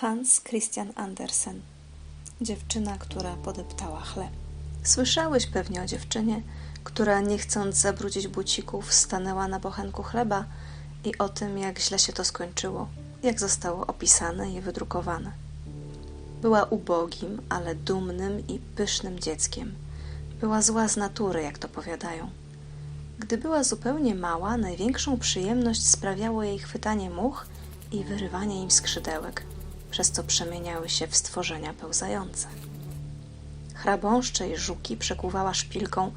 Hans Christian Andersen. Dziewczyna, która podeptała chleb. Słyszałeś pewnie o dziewczynie, która nie chcąc zabrudzić bucików stanęła na bochenku chleba i o tym, jak źle się to skończyło, jak zostało opisane i wydrukowane. Była ubogim, ale dumnym i pysznym dzieckiem. Była zła z natury, jak to powiadają. Gdy była zupełnie mała, największą przyjemność sprawiało jej chwytanie much i wyrywanie im skrzydełek, przez co przemieniały się w stworzenia pełzające. Chrabąszcze i żuki przekuwała szpilką,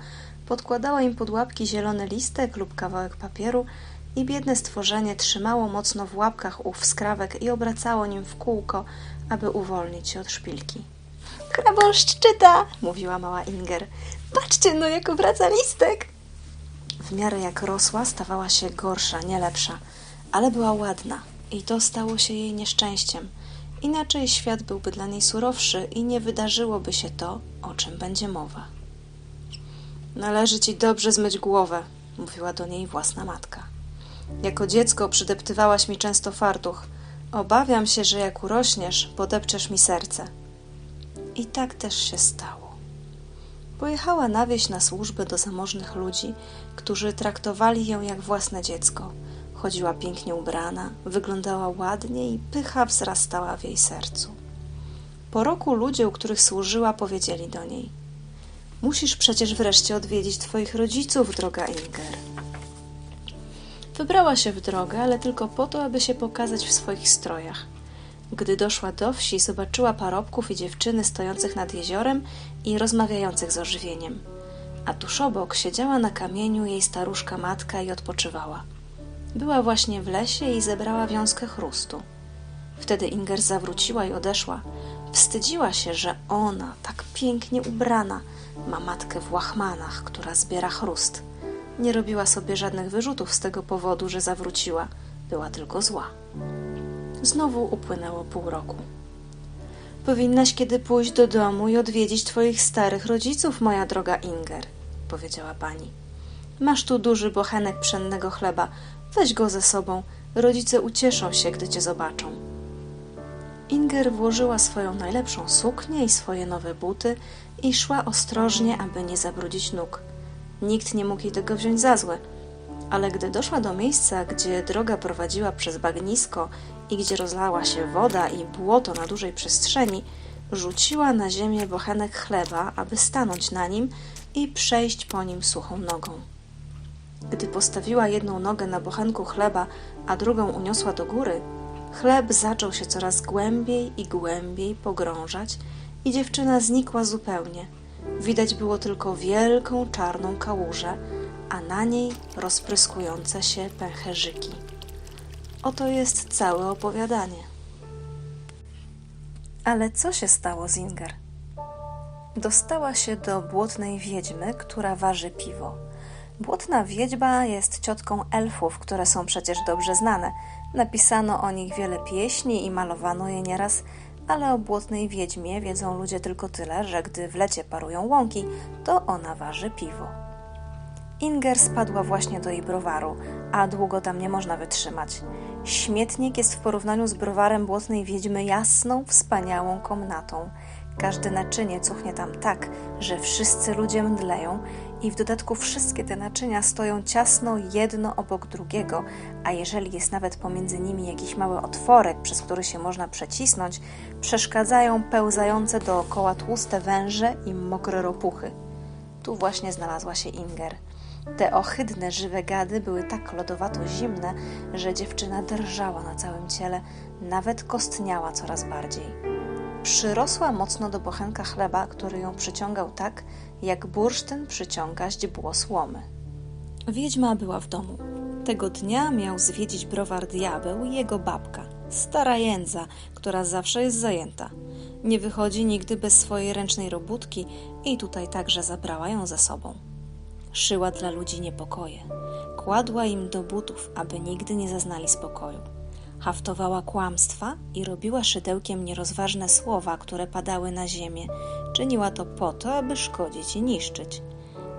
podkładała im pod łapki zielony listek lub kawałek papieru i biedne stworzenie trzymało mocno w łapkach ów skrawek i obracało nim w kółko, aby uwolnić się od szpilki. Chrabąszcz czyta, mówiła mała Inger. Patrzcie, no jak obraca listek. W miarę jak rosła, stawała się gorsza, nie lepsza, ale była ładna i to stało się jej nieszczęściem. Inaczej świat byłby dla niej surowszy i nie wydarzyłoby się to, o czym będzie mowa. Należy ci dobrze zmyć głowę, mówiła do niej własna matka. Jako dziecko przydeptywałaś mi często fartuch. Obawiam się, że jak urośniesz, podepczesz mi serce. I tak też się stało. Pojechała na wieś na służbę do zamożnych ludzi, którzy traktowali ją jak własne dziecko. Chodziła pięknie ubrana, wyglądała ładnie i pycha wzrastała w jej sercu. Po roku ludzie, u których służyła, powiedzieli do niej: Musisz przecież wreszcie odwiedzić twoich rodziców, droga Inger. Wybrała się w drogę, ale tylko po to, aby się pokazać w swoich strojach. Gdy doszła do wsi, zobaczyła parobków i dziewczyny stojących nad jeziorem i rozmawiających z ożywieniem. A tuż obok siedziała na kamieniu jej staruszka matka i odpoczywała. Była właśnie w lesie i zebrała wiązkę chrustu. Wtedy Inger zawróciła i odeszła. Wstydziła się, że ona, tak pięknie ubrana, ma matkę w łachmanach, która zbiera chrust. Nie robiła sobie żadnych wyrzutów z tego powodu, że zawróciła. Była tylko zła. Znowu upłynęło pół roku. Powinnaś kiedy pójść do domu i odwiedzić twoich starych rodziców, moja droga Inger, powiedziała pani. Masz tu duży bochenek pszennego chleba. Weź go ze sobą. Rodzice ucieszą się, gdy cię zobaczą. Inger włożyła swoją najlepszą suknię i swoje nowe buty i szła ostrożnie, aby nie zabrudzić nóg. Nikt nie mógł jej tego wziąć za złe. Ale gdy doszła do miejsca, gdzie droga prowadziła przez bagnisko i gdzie rozlała się woda i błoto na dużej przestrzeni, rzuciła na ziemię bochenek chleba, aby stanąć na nim i przejść po nim suchą nogą. Gdy postawiła jedną nogę na bochenku chleba, a drugą uniosła do góry, chleb zaczął się coraz głębiej i głębiej pogrążać i dziewczyna znikła zupełnie. Widać było tylko wielką czarną kałużę, a na niej rozpryskujące się pęcherzyki. Oto jest całe opowiadanie. Ale co się stało z Inger? Dostała się do błotnej wiedźmy, która waży piwo. Błotna wiedźma jest ciotką elfów, które są przecież dobrze znane. Napisano o nich wiele pieśni i malowano je nieraz, ale o błotnej wiedźmie wiedzą ludzie tylko tyle, że gdy w lecie parują łąki, to ona waży piwo. Inger spadła właśnie do jej browaru, a długo tam nie można wytrzymać. Śmietnik jest w porównaniu z browarem błotnej wiedźmy jasną, wspaniałą komnatą. Każde naczynie cuchnie tam tak, że wszyscy ludzie mdleją i w dodatku wszystkie te naczynia stoją ciasno jedno obok drugiego, a jeżeli jest nawet pomiędzy nimi jakiś mały otworek, przez który się można przecisnąć, przeszkadzają pełzające dookoła tłuste węże i mokre ropuchy. Tu właśnie znalazła się Inger. Te ohydne, żywe gady były tak lodowato zimne, że dziewczyna drżała na całym ciele, nawet kostniała coraz bardziej. Przyrosła mocno do bochenka chleba, który ją przyciągał tak, jak bursztyn przyciąga źdźbło słomy. Wiedźma była w domu. Tego dnia miał zwiedzić browar diabeł i jego babka, stara jędza, która zawsze jest zajęta. Nie wychodzi nigdy bez swojej ręcznej robótki i tutaj także zabrała ją ze sobą. Szyła dla ludzi niepokoje. Kładła im do butów, aby nigdy nie zaznali spokoju. Haftowała kłamstwa i robiła szydełkiem nierozważne słowa, które padały na ziemię. Czyniła to po to, aby szkodzić i niszczyć.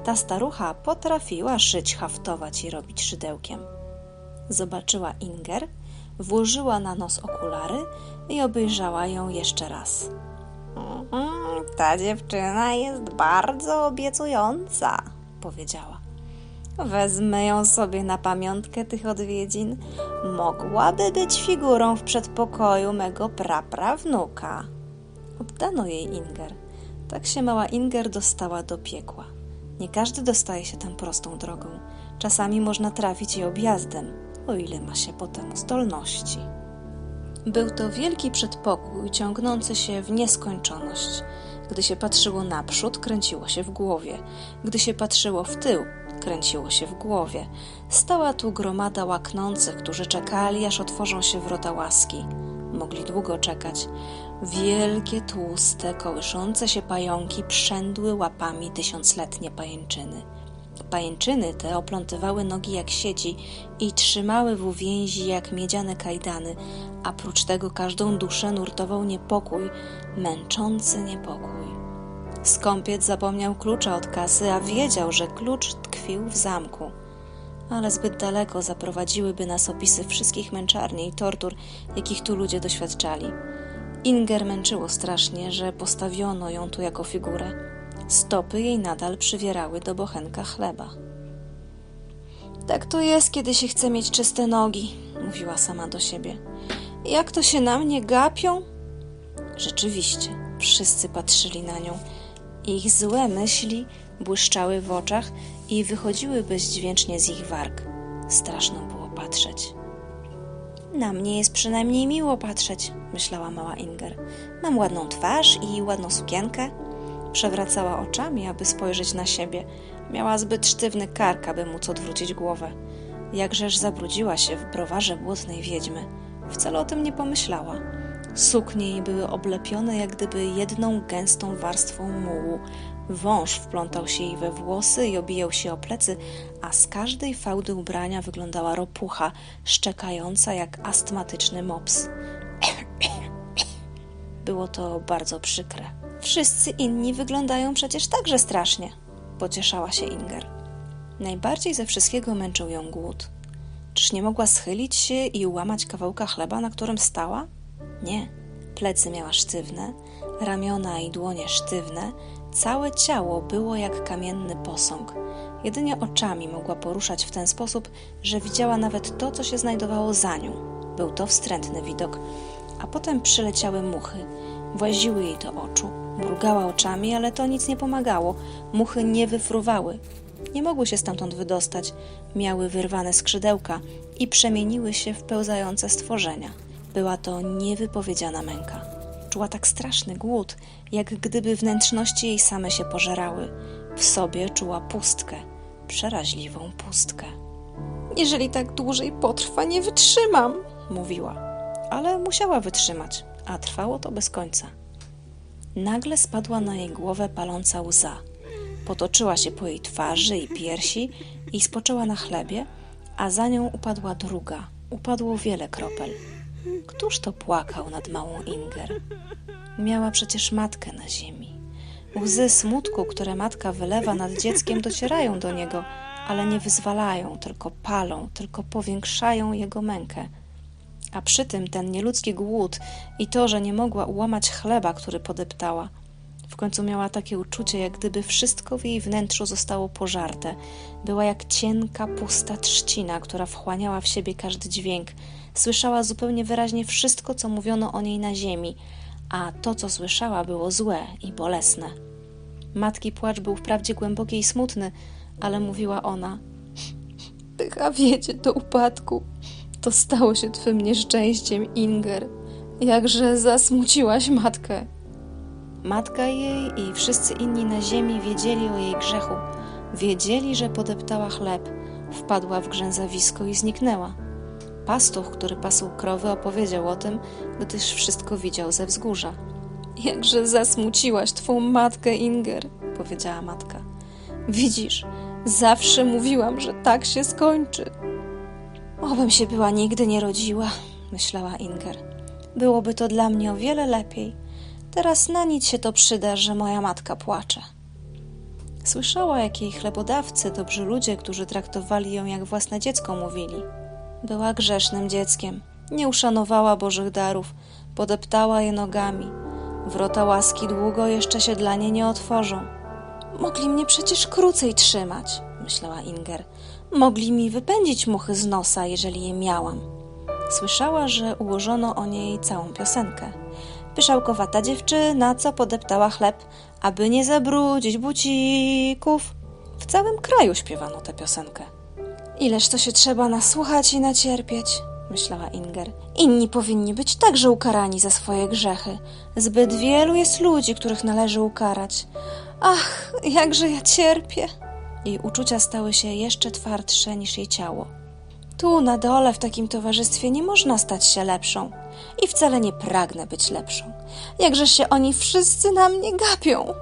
Ta starucha potrafiła szyć, haftować i robić szydełkiem. Zobaczyła Inger, Włożyła na nos okulary i obejrzała ją jeszcze raz. "Mhm, Ta dziewczyna jest bardzo obiecująca, powiedziała. Wezmę ją sobie na pamiątkę tych odwiedzin. Mogłaby być figurą w przedpokoju mego praprawnuka. Oddano jej Inger. Tak się mała Inger dostała do piekła. Nie każdy dostaje się tam prostą drogą. Czasami można trafić i objazdem, o ile ma się potem zdolności. Był to wielki przedpokój ciągnący się w nieskończoność. Gdy się patrzyło naprzód, kręciło się w głowie. Gdy się patrzyło w tył, kręciło się w głowie. Stała tu gromada łaknących, którzy czekali, aż otworzą się wrota łaski. Mogli długo czekać. Wielkie, tłuste, kołyszące się pająki przędły łapami tysiącletnie pajęczyny. Pajęczyny te oplątywały nogi jak sieci i trzymały w uwięzi jak miedziane kajdany, a prócz tego każdą duszę nurtował niepokój, męczący niepokój. Skąpiec zapomniał klucza od kasy, a wiedział, że klucz tkwił w zamku. Ale zbyt daleko zaprowadziłyby nas opisy wszystkich męczarni i tortur, jakich tu ludzie doświadczali. Inger męczyło strasznie, że postawiono ją tu jako figurę. Stopy jej nadal przywierały do bochenka chleba. Tak to jest, kiedy się chce mieć czyste nogi, mówiła sama do siebie. Jak to się na mnie gapią? Rzeczywiście, wszyscy patrzyli na nią. Ich złe myśli błyszczały w oczach i wychodziły bezdźwięcznie z ich warg. Straszno było patrzeć. Na mnie jest przynajmniej miło patrzeć, myślała mała Inger. Mam ładną twarz i ładną sukienkę. Przewracała oczami, aby spojrzeć na siebie. Miała zbyt sztywny kark, aby móc odwrócić głowę. Jakżeż zabrudziła się w browarze błotnej wiedźmy. Wcale o tym nie pomyślała. Suknie jej były oblepione jak gdyby jedną gęstą warstwą mułu. Wąż wplątał się jej we włosy i obijał się o plecy, a z każdej fałdy ubrania wyglądała ropucha, szczekająca jak astmatyczny mops. Było to bardzo przykre. Wszyscy inni wyglądają przecież także strasznie, pocieszała się Inger. Najbardziej ze wszystkiego męczył ją głód. Czyż nie mogła schylić się i ułamać kawałka chleba, na którym stała? Nie. Plecy miała sztywne, ramiona i dłonie sztywne, całe ciało było jak kamienny posąg. Jedynie oczami mogła poruszać w ten sposób, że widziała nawet to, co się znajdowało za nią. Był to wstrętny widok. A potem przyleciały muchy, właziły jej do oczu. Mrugała oczami, ale to nic nie pomagało. Muchy nie wyfruwały. Nie mogły się stamtąd wydostać. Miały wyrwane skrzydełka i przemieniły się w pełzające stworzenia. Była to niewypowiedziana męka. Czuła tak straszny głód, jak gdyby wnętrzności jej same się pożerały. W sobie czuła pustkę, przeraźliwą pustkę. Jeżeli tak dłużej potrwa, nie wytrzymam, mówiła. Ale musiała wytrzymać, a trwało to bez końca. Nagle spadła na jej głowę paląca łza. Potoczyła się po jej twarzy i piersi i spoczęła na chlebie, a za nią upadła druga. Upadło wiele kropel. Któż to płakał nad małą Inger? Miała przecież matkę na ziemi. Łzy smutku, które matka wylewa nad dzieckiem, docierają do niego, ale nie wyzwalają, tylko palą, tylko powiększają jego mękę. A przy tym ten nieludzki głód i to, że nie mogła ułamać chleba, który podeptała. W końcu miała takie uczucie, jak gdyby wszystko w jej wnętrzu zostało pożarte. Była jak cienka, pusta trzcina, która wchłaniała w siebie każdy dźwięk. Słyszała zupełnie wyraźnie wszystko, co mówiono o niej na ziemi, a to, co słyszała, było złe i bolesne. Matki płacz był wprawdzie głęboki i smutny, ale mówiła ona: Pycha wiedzie do upadku. To stało się twym nieszczęściem, Inger. Jakże zasmuciłaś matkę. Matka jej i wszyscy inni na ziemi wiedzieli o jej grzechu. Wiedzieli, że podeptała chleb, wpadła w grzęzawisko i zniknęła. Pastuch, który pasł krowy, opowiedział o tym, gdyż wszystko widział ze wzgórza. Jakże zasmuciłaś twą matkę, Inger, powiedziała matka. Widzisz, zawsze mówiłam, że tak się skończy. Obym się była nigdy nie rodziła, myślała Inger. Byłoby to dla mnie o wiele lepiej. Teraz na nic się to przyda, że moja matka płacze. Słyszała, jak jej chlebodawcy, dobrzy ludzie, którzy traktowali ją jak własne dziecko, mówili. Była grzesznym dzieckiem. Nie uszanowała Bożych darów, podeptała je nogami. Wrota łaski długo jeszcze się dla niej nie otworzą. Mogli mnie przecież krócej trzymać, myślała Inger. Mogli mi wypędzić muchy z nosa, jeżeli je miałam. Słyszała, że ułożono o niej całą piosenkę. Pyszałkowata dziewczyna, co podeptała chleb, aby nie zabrudzić bucików. W całym kraju śpiewano tę piosenkę. Ileż to się trzeba nasłuchać i nacierpieć, myślała Inger. Inni powinni być także ukarani za swoje grzechy. Zbyt wielu jest ludzi, których należy ukarać. Ach, jakże ja cierpię! Jej uczucia stały się jeszcze twardsze niż jej ciało. Tu na dole w takim towarzystwie nie można stać się lepszą. I wcale nie pragnę być lepszą. Jakże się oni wszyscy na mnie gapią.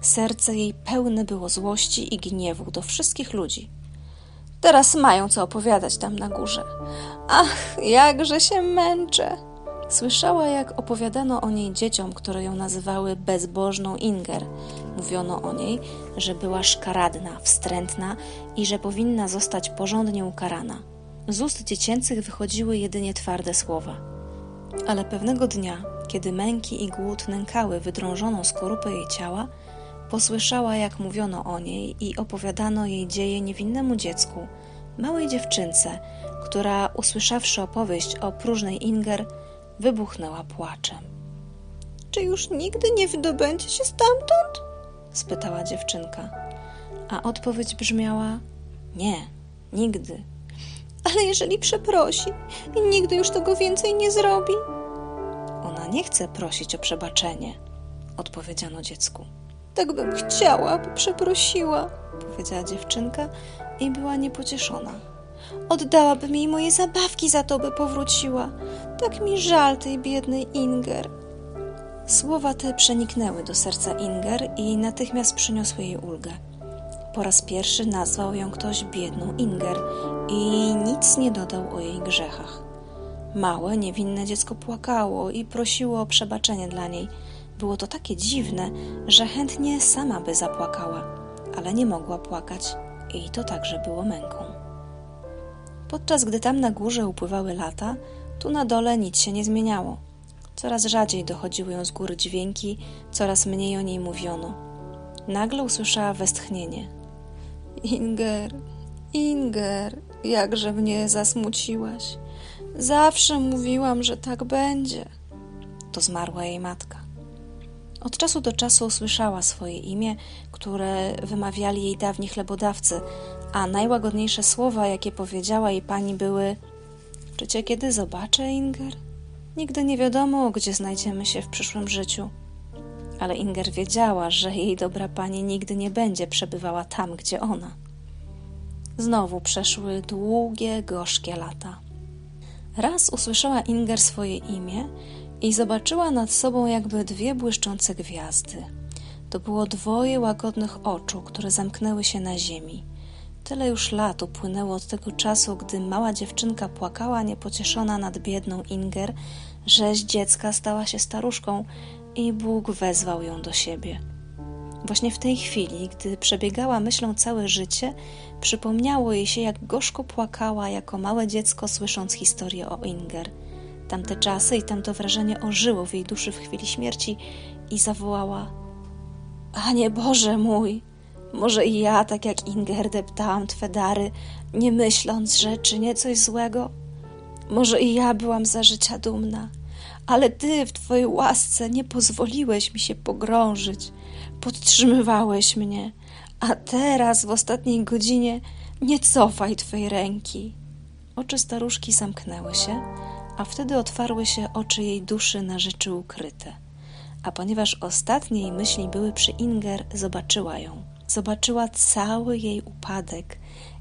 Serce jej pełne było złości i gniewu do wszystkich ludzi. Teraz mają co opowiadać tam na górze. Ach, jakże się męczę! Słyszała, jak opowiadano o niej dzieciom, które ją nazywały bezbożną Inger. Mówiono o niej, że była szkaradna, wstrętna i że powinna zostać porządnie ukarana. Z ust dziecięcych wychodziły jedynie twarde słowa. Ale pewnego dnia, kiedy męki i głód nękały wydrążoną skorupę jej ciała, posłyszała, jak mówiono o niej i opowiadano jej dzieje niewinnemu dziecku, małej dziewczynce, która, usłyszawszy opowieść o próżnej Inger, wybuchnęła płaczem. Czy już nigdy nie wydobędzie się stamtąd? spytała dziewczynka. A odpowiedź brzmiała: Nie, nigdy. Ale jeżeli przeprosi i nigdy już tego więcej nie zrobi? Ona nie chce prosić o przebaczenie, odpowiedziano dziecku. Tak bym chciała, by przeprosiła, powiedziała dziewczynka i była niepocieszona. Oddałabym jej moje zabawki za to, by powróciła. Tak mi żal tej biednej Inger. Słowa te przeniknęły do serca Inger i natychmiast przyniosły jej ulgę. Po raz pierwszy nazwał ją ktoś biedną Inger i nic nie dodał o jej grzechach. Małe, niewinne dziecko płakało i prosiło o przebaczenie dla niej. Było to takie dziwne, że chętnie sama by zapłakała, ale nie mogła płakać i to także było męką. Podczas gdy tam na górze upływały lata, tu na dole nic się nie zmieniało. Coraz rzadziej dochodziły ją z góry dźwięki, coraz mniej o niej mówiono. Nagle usłyszała westchnienie. Inger, Inger, jakże mnie zasmuciłaś. Zawsze mówiłam, że tak będzie. To zmarła jej matka. Od czasu do czasu usłyszała swoje imię, które wymawiali jej dawni chlebodawcy, a najłagodniejsze słowa, jakie powiedziała jej pani, były: Czy cię kiedy zobaczę, Inger? Nigdy nie wiadomo, gdzie znajdziemy się w przyszłym życiu. Ale Inger wiedziała, że jej dobra pani nigdy nie będzie przebywała tam, gdzie ona. Znowu przeszły długie, gorzkie lata. Raz usłyszała Inger swoje imię i zobaczyła nad sobą jakby dwie błyszczące gwiazdy. To było dwoje łagodnych oczu, które zamknęły się na ziemi. Tyle już lat upłynęło od tego czasu, gdy mała dziewczynka płakała niepocieszona nad biedną Inger, że z dziecka stała się staruszką i Bóg wezwał ją do siebie. Właśnie w tej chwili, gdy przebiegała myślą całe życie, przypomniało jej się, jak gorzko płakała jako małe dziecko, słysząc historię o Inger. Tamte czasy i tamto wrażenie ożyło w jej duszy w chwili śmierci i zawołała: Panie Boże mój! Może i ja, tak jak Inger, deptałam Twe dary, nie myśląc, że czynię coś złego? Może i ja byłam za życia dumna, ale Ty w Twojej łasce nie pozwoliłeś mi się pogrążyć, podtrzymywałeś mnie, a teraz w ostatniej godzinie nie cofaj Twej ręki. Oczy staruszki zamknęły się, a wtedy otwarły się oczy jej duszy na rzeczy ukryte. A ponieważ ostatnie jej myśli były przy Inger, zobaczyła ją. Zobaczyła cały jej upadek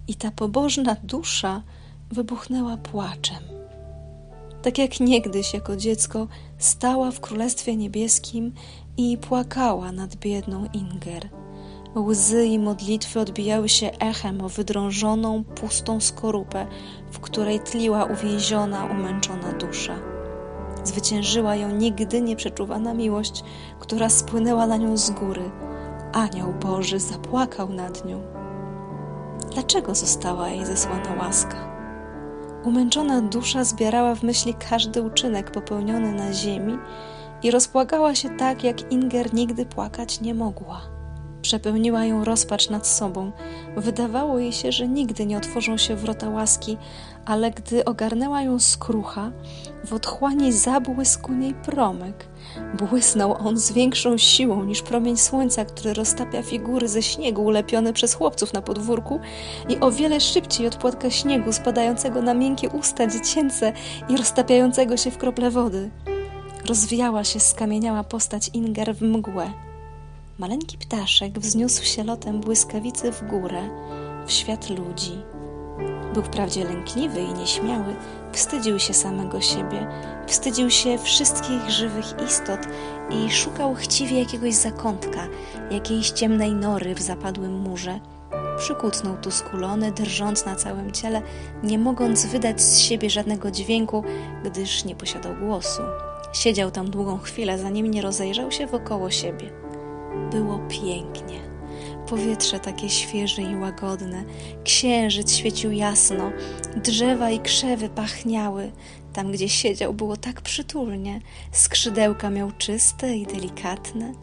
i ta pobożna dusza wybuchnęła płaczem. Tak jak niegdyś jako dziecko stała w Królestwie Niebieskim i płakała nad biedną Inger. Łzy i modlitwy odbijały się echem o wydrążoną, pustą skorupę, w której tliła uwięziona, umęczona dusza. Zwyciężyła ją nigdy nieprzeczuwana miłość, która spłynęła na nią z góry. Anioł Boży zapłakał nad nią. Dlaczego została jej zesłana łaska? Umęczona dusza zbierała w myśli każdy uczynek popełniony na ziemi i rozpłakała się tak, jak Inger nigdy płakać nie mogła. Przepełniła ją rozpacz nad sobą. Wydawało jej się, że nigdy nie otworzą się wrota łaski, ale gdy ogarnęła ją skrucha, w otchłani zabłysł niej promyk. Błysnął on z większą siłą niż promień słońca, który roztapia figury ze śniegu ulepione przez chłopców na podwórku i o wiele szybciej od płatka śniegu spadającego na miękkie usta dziecięce i roztapiającego się w krople wody. Rozwijała się skamieniała postać Inger w mgłę. Maleńki ptaszek wzniósł się lotem błyskawicy w górę, w świat ludzi. Był wprawdzie lękliwy i nieśmiały, wstydził się samego siebie, wstydził się wszystkich żywych istot i szukał chciwie jakiegoś zakątka, jakiejś ciemnej nory w zapadłym murze. Przykucnął tu skulony, drżąc na całym ciele, nie mogąc wydać z siebie żadnego dźwięku, gdyż nie posiadał głosu. Siedział tam długą chwilę, zanim nie rozejrzał się wokoło siebie. Było pięknie. Powietrze takie świeże i łagodne, księżyc świecił jasno, drzewa i krzewy pachniały. Tam, gdzie siedział, było tak przytulnie, skrzydełka miał czyste i delikatne.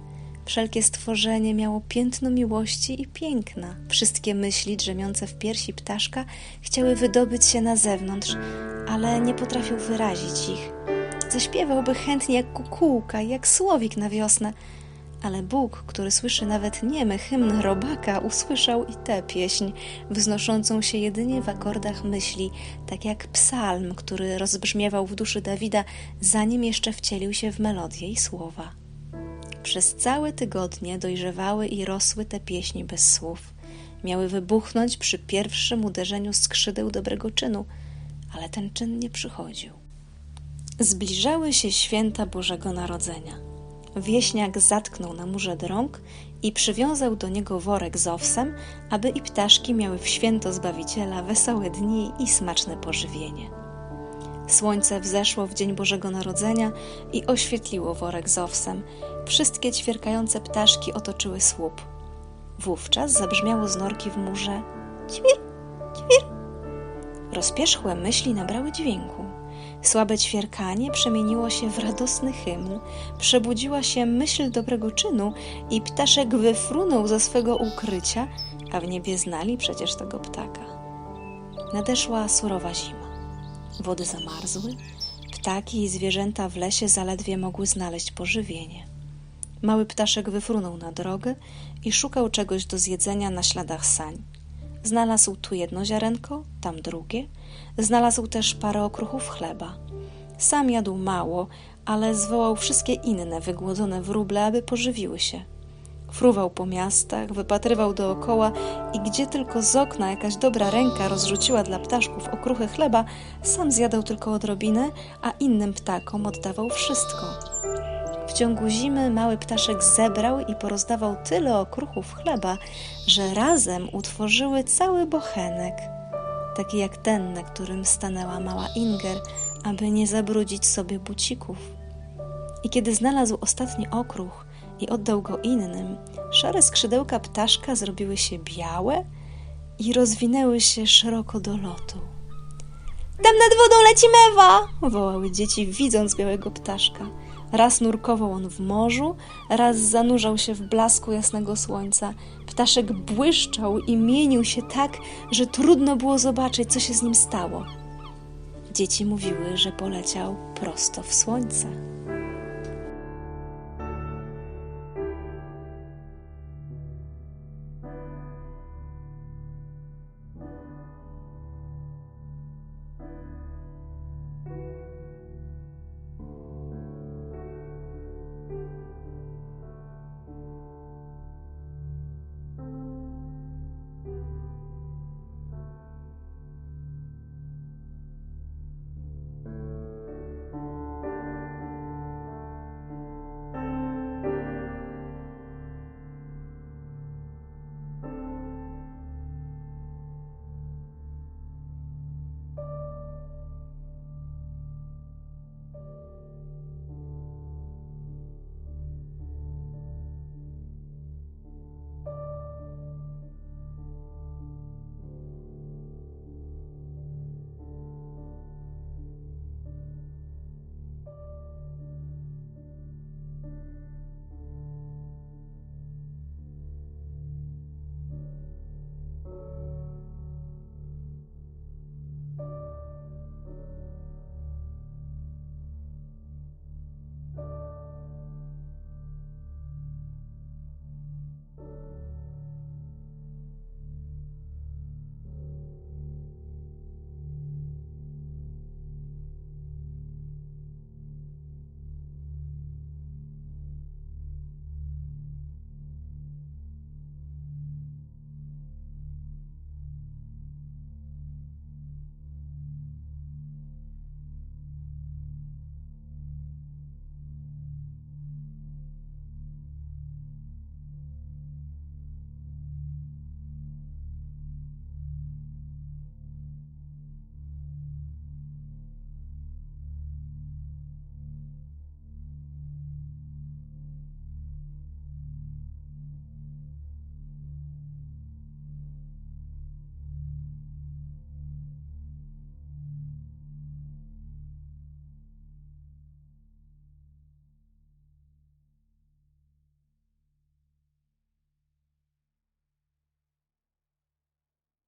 Wszelkie stworzenie miało piętno miłości i piękna. Wszystkie myśli drzemiące w piersi ptaszka chciały wydobyć się na zewnątrz, ale nie potrafił wyrazić ich. Zaśpiewałby chętnie jak kukułka, jak słowik na wiosnę, ale Bóg, który słyszy nawet niemy hymn robaka, usłyszał i tę pieśń, wznoszącą się jedynie w akordach myśli, tak jak psalm, który rozbrzmiewał w duszy Dawida, zanim jeszcze wcielił się w melodię i słowa. Przez całe tygodnie dojrzewały i rosły te pieśni bez słów. Miały wybuchnąć przy pierwszym uderzeniu skrzydeł dobrego czynu, ale ten czyn nie przychodził. Zbliżały się święta Bożego Narodzenia. Wieśniak zatknął na murze drąg i przywiązał do niego worek z owsem, aby i ptaszki miały w święto Zbawiciela wesołe dni i smaczne pożywienie. Słońce wzeszło w dzień Bożego Narodzenia i oświetliło worek z owsem. Wszystkie ćwierkające ptaszki otoczyły słup. Wówczas zabrzmiało z norki w murze ćwir, ćwir. Rozpierzchłe myśli nabrały dźwięku. Słabe ćwierkanie przemieniło się w radosny hymn, przebudziła się myśl dobrego czynu i ptaszek wyfrunął ze swego ukrycia, a w niebie znali przecież tego ptaka. Nadeszła surowa zima. Wody zamarzły, ptaki i zwierzęta w lesie zaledwie mogły znaleźć pożywienie. Mały ptaszek wyfrunął na drogę i szukał czegoś do zjedzenia na śladach sań. Znalazł tu jedno ziarenko, tam drugie. Znalazł też parę okruchów chleba. Sam jadł mało, ale zwołał wszystkie inne wygłodzone wróble, aby pożywiły się. Fruwał po miastach, wypatrywał dookoła i gdzie tylko z okna jakaś dobra ręka rozrzuciła dla ptaszków okruchy chleba, sam zjadał tylko odrobinę, a innym ptakom oddawał wszystko. W ciągu zimy mały ptaszek zebrał i porozdawał tyle okruchów chleba, że razem utworzyły cały bochenek, taki jak ten, na którym stanęła mała Inger, aby nie zabrudzić sobie bucików. I kiedy znalazł ostatni okruch i oddał go innym, szare skrzydełka ptaszka zrobiły się białe i rozwinęły się szeroko do lotu. Tam nad wodą leci mewa! wołały dzieci, widząc białego ptaszka. Raz nurkował on w morzu, raz zanurzał się w blasku jasnego słońca. Ptaszek błyszczał i mienił się tak, że trudno było zobaczyć, co się z nim stało. Dzieci mówiły, że poleciał prosto w słońce.